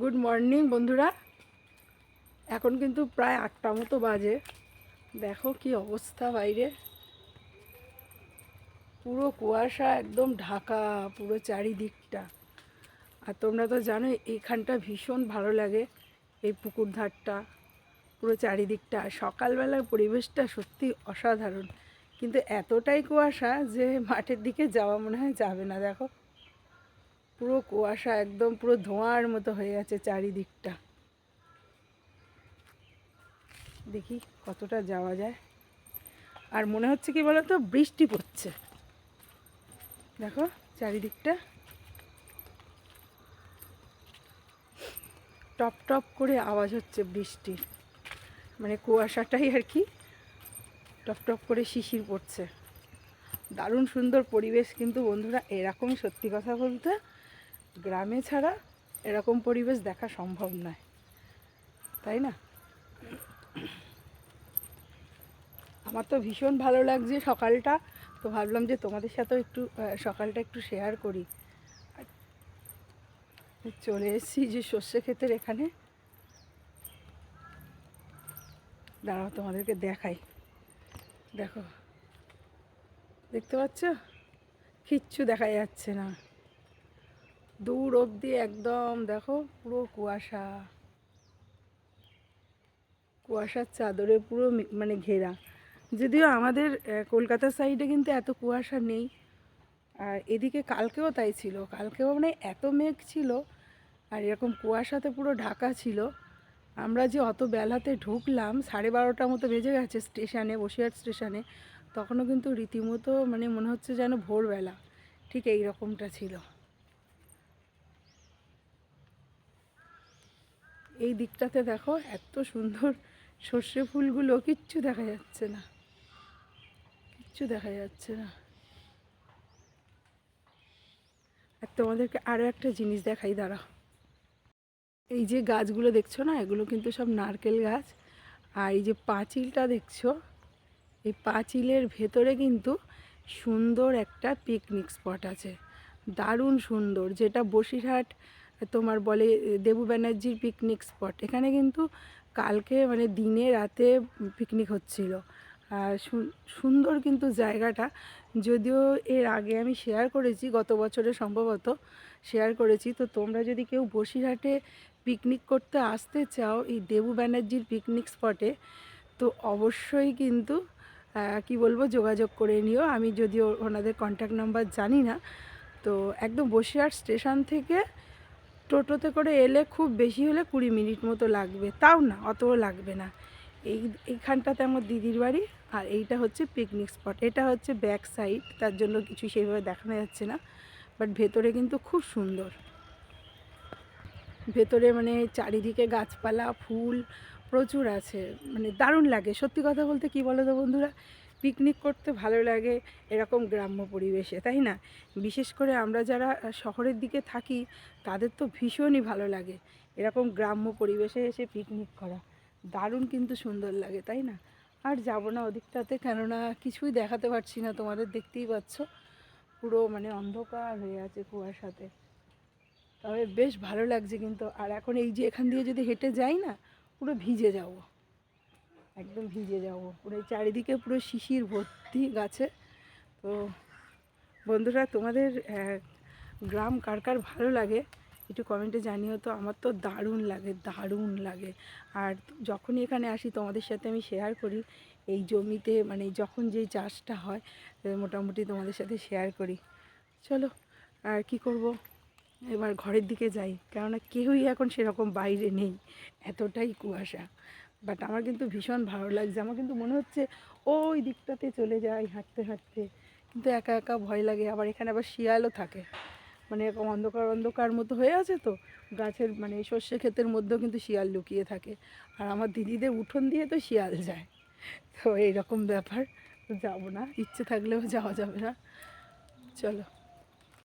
Good morning বন্ধুরা। এখন কিন্তু প্রায় আটটা মতো বাজে। দেখো কি অবস্থা বাইরে। পুরো কুয়াশা একদম ঢাকা, পুরো চারিদিকটা। আর তোমরা তো জানো এইখানটা ভীষণ ভালো লাগে, এই পুকুর ধারটা। পুরো চারিদিকটা। সকালবেলার পরিবেশটা সত্যি অসাধারণ। কিন্তু এতটাই কুয়াশা যে মাঠের দিকে যাওয়া মনে হয় যাবে না, দেখো। পুরো কুয়াশা একদম পুরো ধোঁয়ার মতো হয়ে আছে চারিদিকটা। দেখি কতটা যাওয়া যায়। আর মনে হচ্ছে কি বলতো, বৃষ্টি পড়ছে। দেখো চারিদিকটা। টপ টপ করে আওয়াজ হচ্ছে বৃষ্টির মানে কুয়াশাটাই আর কি টপ টপ করে শিশির পড়ছে। দারুণ সুন্দর পরিবেশ কিন্তু বন্ধুরা এরকম সত্যি কথা বলতে গ্রামে ছাড়া এরকম পরিবেশ দেখা সম্ভব নয়। তাই না? আমার তো ভীষণ ভালো লাগছে সকালটা। তো ভাবলাম যে তোমাদের সাথেও একটু সকালটা একটু শেয়ার করি। চলে এসেছি যে সর্ষে ক্ষেতের এখানে। দাঁড়াও, তোমাদেরকে দেখাই। দেখো, দেখতে পাচ্ছ? কিচ্ছু দেখা যাচ্ছে না। দূর অবধি একদম দেখো পুরো কুয়াশা। কুয়াশার চাদরে পুরো মানে ঘেরা। যদিও আমাদের কলকাতা সাইডে কিন্তু এত কুয়াশা নেই। আর এদিকে কালকেও তাই ছিল। কালকেও মানে এত মেঘ ছিল, আর এরকম কুয়াশাতে পুরো ঢাকা ছিল। আমরা যে অত বেলাতে ঢুকলাম, সাড়ে বারোটার মতো বেজে গেছে স্টেশনে, বসিরহাট স্টেশনে। তখনও কিন্তু রীতিমতো মানে মনে হচ্ছে যেন ভোরবেলা। ঠিক এই রকমটা ছিল। এই দিকটাতে দেখো, এত সুন্দর সর্ষে ফুলগুলো, কিচ্ছু দেখা যাচ্ছে না। কিচ্ছু দেখা যাচ্ছে না। আর তোমাদেরকে আরও একটা জিনিস দেখাই দাঁড়া এই যে গাছগুলো দেখছ না, এগুলো কিন্তু সব নারকেল গাছ। আর এই যে পাঁচিলটা দেখছ, এই পাঁচিলের ভেতরে কিন্তু সুন্দর একটা পিকনিক স্পট আছে। দারুণ সুন্দর, যেটা বসিরহাট তোমার বলে, দেবু ব্যানার্জির পিকনিক স্পট এখানে কিন্তু কালকে মানে দিনে রাতে পিকনিক হচ্ছিল। সুন্দর কিন্তু জায়গাটা। যদিও এর আগে আমি শেয়ার করেছি, গত বছরে সম্ভবত শেয়ার করেছি। তো তোমরা যদি কেউ বসিরহাটে পিকনিক করতে আসতে চাও, এই দেবু ব্যানার্জির পিকনিক স্পটে তো অবশ্যই কিন্তু কি বলব, যোগাযোগ করে নিও। আমি যদিও ওনাদের কন্ট্যাক্ট নাম্বার জানি না। তো একদম বসিরহাট স্টেশন থেকে টোটোতে করে এলে খুব বেশি হলে কুড়ি মিনিট মতো লাগবে। তাও না, অতও লাগবে না। এই, এইখানটাতে আমার দিদির বাড়ি আর এইটা হচ্ছে পিকনিক স্পট এটা হচ্ছে ব্যাক সাইড তার জন্য কিছু সেইভাবে দেখানো যাচ্ছে না বাট ভেতরে কিন্তু খুব সুন্দর। ভেতরে মানে চারিদিকে গাছপালা, ফুল প্রচুর আছে মানে দারুণ লাগে। সত্যি কথা বলতে কি বলো তো বন্ধুরা? পিকনিক করতে ভালো লাগে এরকম গ্রাম্য পরিবেশে, তাই না? বিশেষ করে আমরা যারা শহরের দিকে থাকি, তাদের তো ভীষণই ভালো লাগে এরকম গ্রাম্য পরিবেশে এসে পিকনিক করা। দারুণ কিন্তু সুন্দর লাগে, তাই না? আর যাব না ওদিকটাতে, কেননা কিছুই দেখাতে পারছি না, তোমাদের দেখতেই পাচ্ছ। পুরো মানে অন্ধকার হয়ে আছে কুয়াশাতে। তবে বেশ ভালো লাগছে কিন্তু, আর এখন এই যে এখান দিয়ে যদি হেঁটে যাই না, পুরো ভিজে যাব। একদম ভিজে যাব। পুরো চারিদিকে পুরো শিশির ভর্তি গাছে। তো বন্ধুরা, তোমাদের গ্রাম কার কার ভালো লাগে, একটু কমেন্টে জানিও তো। আমার তো দারুণ লাগে দারুণ লাগে। আর যখনই এখানে আসি, তোমাদের সাথে আমি শেয়ার করি। এই জমিতে মানে যখন যেই চাষটা হয় মোটামুটি তোমাদের সাথে শেয়ার করি। চলো, আর কি করব? এবার ঘরের দিকে যাই। কেননা কেউই এখন সেরকম বাইরে নেই। এতটাই কুয়াশা। বাট আমার কিন্তু ভীষণ ভালো লাগছে। আমার কিন্তু মনে হচ্ছে ওই দিকটাতে চলে যাই, হাঁটতে হাঁটতে। কিন্তু একা একা ভয় লাগে। আবার এখানে আবার শিয়ালও থাকে। মানে এরকম অন্ধকার অন্ধকার মতো হয়ে আছে তো। গাছের মানে সর্ষে ক্ষেতের মধ্যেও কিন্তু শিয়াল লুকিয়ে থাকে। আর আমার দিদিদের উঠোন দিয়ে তো শিয়াল যায়। তো এইরকম ব্যাপার। যাব না। ইচ্ছে থাকলেও যাওয়া যাবে না। চলো।